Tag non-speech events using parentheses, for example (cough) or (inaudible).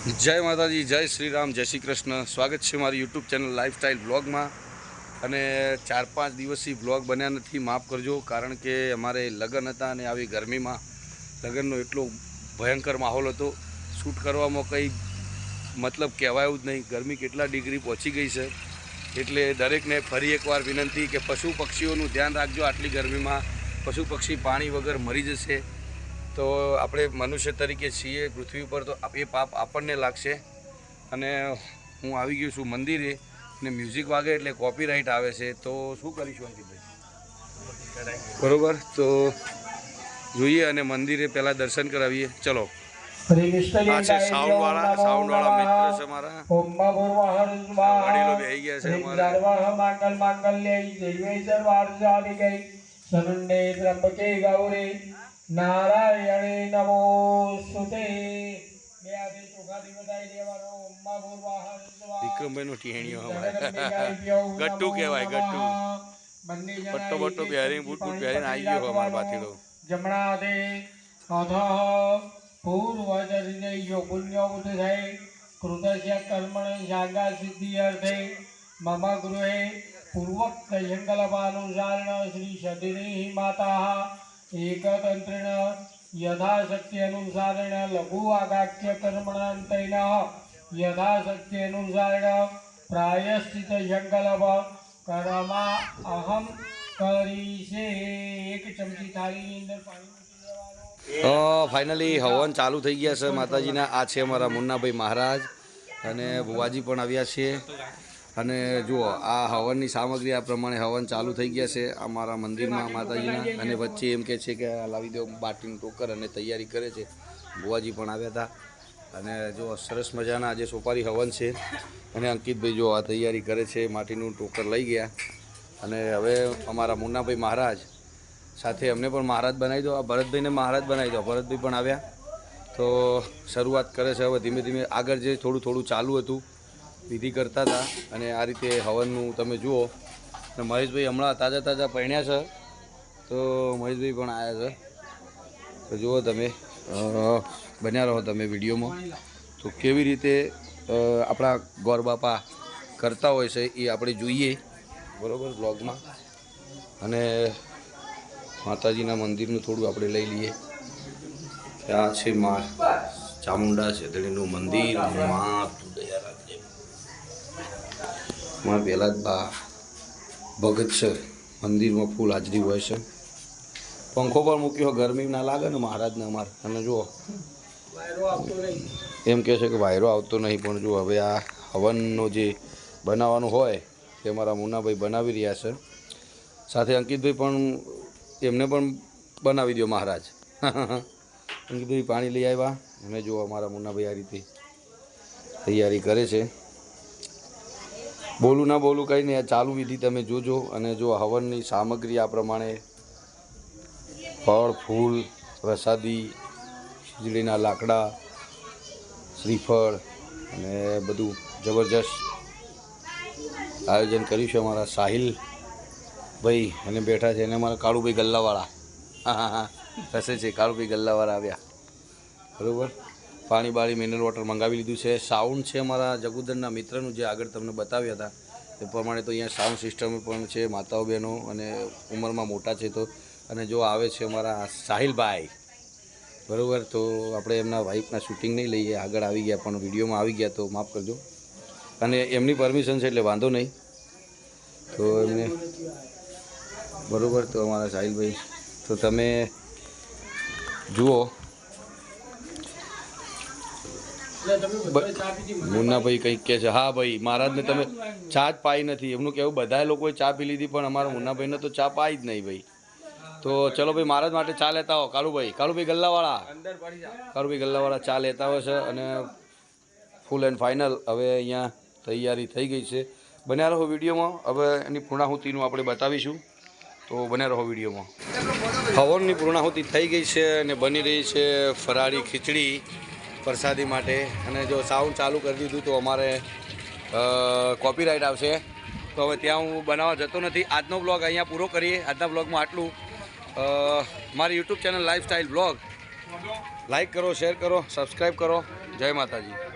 જય માતાજી, જય શ્રી રામ જય શ્રી કૃષ્ણ. સ્વાગત છે મારી યુટ્યુબ ચેનલ લાઈફસ્ટાઈલ બ્લોગમાં અને ચાર પાંચ દિવસથી બ્લોગ બન્યા નથી, માફ કરજો, કારણ કે અમારે લગ્ન હતા અને આવી ગરમીમાં લગ્નનો એટલો ભયંકર માહોલ હતો. શૂટ કરવામાં કંઈ મતલબ કહેવાયું જ નહીં. ગરમી કેટલા ડિગ્રી પહોંચી ગઈ છે. એટલે દરેકને ફરી એકવાર વિનંતી કે પશુ પક્ષીઓનું ધ્યાન રાખજો આટલી ગરમીમાં. પશુ પક્ષી પાણી વગર મરી જશે. તો આપણે મનુષ્ય તરીકે છીએ પૃથ્વી પર તો એ પાપ આપણને લાગશે. અને હું આવી ગયો છું મંદિરે ને મ્યુઝિક વાગે એટલે કોપીરાઇટ આવે છે. તો શું કરીશું અંકિતભાઈ? બરોબર? તો જોઈએ અને મંદિરે પહેલાં દર્શન કરાવીએ. ચલો. આ છે સાઉન્ડવાળા સાઉન્ડવાળા સાઉન્ડ મિત્ર છે મારા. વડીલો બેહી ગયા છે અમારા. ત્રંબકે ગૌરી. નારાયણે નમોસ્તુતે બે હાથે ચોખાથી વધાઈ દેવાનો ઓમ્મા ભૂર્વાહર સ્વાહા. વિક્રમભાઈનો ટીહેણીઓ અમારે જગન્નાથાય ગટ્ટુ કહેવાય, ગટ્ટુ. બંને જણા પટ્ટો બટ્ટો પહેરીને, બૂટ બૂટ પહેરીને આવી ગયો અમારો પાથીડો. જમણા હાથે અધઃ પૂર્વજર્જયો પુણ્યો ઉદધય કૃતસ્ય કર્મણ જાગા સિદ્ધિ અર્થે મમ ગૃહે પૂર્વોક્ત જંગલપાનુસારણ શ્રી સદિની માતા આગાખ્ય કર્મણાંતૈન યથાશક્તિ અનુસારેણ પ્રાયશ્ચિત જંગલપ કર્મા અહમ કરીશે એક ચમચી થાળીની અંદર પાણી તો ફાઇનલી હવન ચાલુ થઈ ગયા છે માતાજીના આ છે અમારા મુન્નાભાઈ મહારાજ અને ભુવાજી પણ આવ્યા છે અને જુઓ, આ હવનની સામગ્રી આ પ્રમાણે હવન ચાલુ થઈ ગયા છે અમારા મંદિરમાં માતાજીના. અને વચ્ચે એમ કે છે કે લાવી દો બાટીનું ટોકર અને તૈયારી કરે છે. બુવાજી પણ આવ્યા હતા. અને જો સરસ મજાના આજે સોપારી હવન છે. અને અંકિતભાઈ જો આ તૈયારી કરે છે, માટીનું ટોકર લઈ ગયા. અને હવે અમારા મુન્નાભાઈ મહારાજ સાથે અમને પણ મહારાજ બનાવી દો. આ ભરતભાઈને મહારાજ બનાવી દો. ભરતભાઈ પણ આવ્યા. તો શરૂઆત કરે છે. હવે ધીમે ધીમે આગળ જે થોડું થોડું ચાલુ હતું વિધિ કરતા હતા અને આ રીતે હવનનું તમે જુઓ અને મહેશભાઈ હમણાં તાજા તાજા પહેણ્યા છે. તો મહેશભાઈ પણ આવ્યા છે. તો જુઓ તમે બન્યા રહો તમે વિડીયોમાં. તો કેવી રીતે આપણા ગોરબાપા કરતા હોય છે એ આપણે જોઈએ. બરોબર, બ્લોગમાં. અને માતાજીના મંદિરનું થોડું આપણે લઈ લઈએ. આ છે મા ચામુંડા છેતડીનું મંદિર, મા માં પહેલાં જ બા ભગત છે. મંદિરમાં ફૂલ હાજરી હોય છે. પંખો પર મૂક્યો ગરમી ના લાગે ને મહારાજને અમારે. અને જુઓ. એમ કહે છે કે વાયરો આવતો નહીં, પણ જો હવે આ હવનનો જે બનાવવાનું હોય તે મારા મુન્નાભાઈ બનાવી રહ્યા છે. સાથે અંકિતભાઈ પણ એમને પણ બનાવી દો મહારાજ. (laughs) અંકિતભાઈ પાણી લઈ આવ્યા. અને જો અમારા મુન્નાભાઈ આ રીતે તૈયારી કરે છે. બોલું ના બોલું કંઈ નહીં ચાલુ વિધિ તમે જોજો અને જો હવનની સામગ્રી આ પ્રમાણે ફળ, ફૂલ પ્રસાદી ખીજડીના લાકડા, શ્રીફળ અને બધું જબરજસ્ત આયોજન કર્યું છે અમારા સાહિલ ભાઈ અને બેઠા છે અને અમારા કાળુભાઈ ગલ્લાવાળા. હા હા હા. હસે છે, કાળુભાઈ ગલ્લાવાળા આવ્યા. બરાબર? પાણી બાળી મિનરલ વોટર મંગાવી લીધું છે. સાઉન્ડ છે અમારા જગુદરના મિત્રનું જે આગળ તમને બતાવ્યા હતા, એ પ્રમાણે તો અહીંયા સાઉન્ડ સિસ્ટમ પણ છે, માતાઓ બહેનો અને ઉંમરમાં મોટા છે તો. અને જો આવે છે અમારા સાહિલભાઈ, બરાબર? તો આપણે એમના વાઈફના શૂટિંગ નહીં લઈએ, આગળ આવી ગયા, પણ વિડીયોમાં આવી ગયા, તો માફ કરજો. અને એમની પરમિશન છે એટલે વાંધો નહીં. તો એમને, બરાબર? તો અમારા સાહિલભાઈ, તો તમે જુઓ એટલે તમે બધા ચા પીધી મને મુન્નાભાઈ કંઈક કહે છે, હા ભાઈ, મહારાજને તમે ચા જ પાઈ નથી. એમનું કહેવું બધા લોકોએ ચા પી લીધી, પણ અમારા મુન્નાભાઈને તો ચા પાઈ જ નહીં ભાઈ. તો ચલો ભાઈ, મહારાજ માટે ચા લેતા હો કાળુભાઈ કાળુભાઈ ગલ્લાવાળા. કાળુભાઈ ગલ્લાવાળા ચા લેતા હોય છે અને ફૂલ એન્ડ ફાઇનલ હવે અહીંયા તૈયારી થઈ ગઈ છે. બન્યા રહો વિડીયોમાં. હવે એની પૂર્ણાહુતિનું આપણે બતાવીશું. તો બન્યા રહો વિડીયોમાં. હવનની પૂર્ણાહુતિ થઈ ગઈ છે અને બની રહી છે ફરાળી ખીચડી. પ્રસાદી માટે અને જો સાઉન્ડ ચાલુ કરી દીધું તો અમારે કોપીરાઇટ આવશે. તો હવે ત્યાં હું બનાવવા જતો નથી. આજનો બ્લોગ અહીંયા પૂરો કરીએ. આજના બ્લોગમાં આટલું. મારી YouTube channel lifestyle blog like કરો શેર કરો સબસ્ક્રાઈબ કરો. જય માતાજી.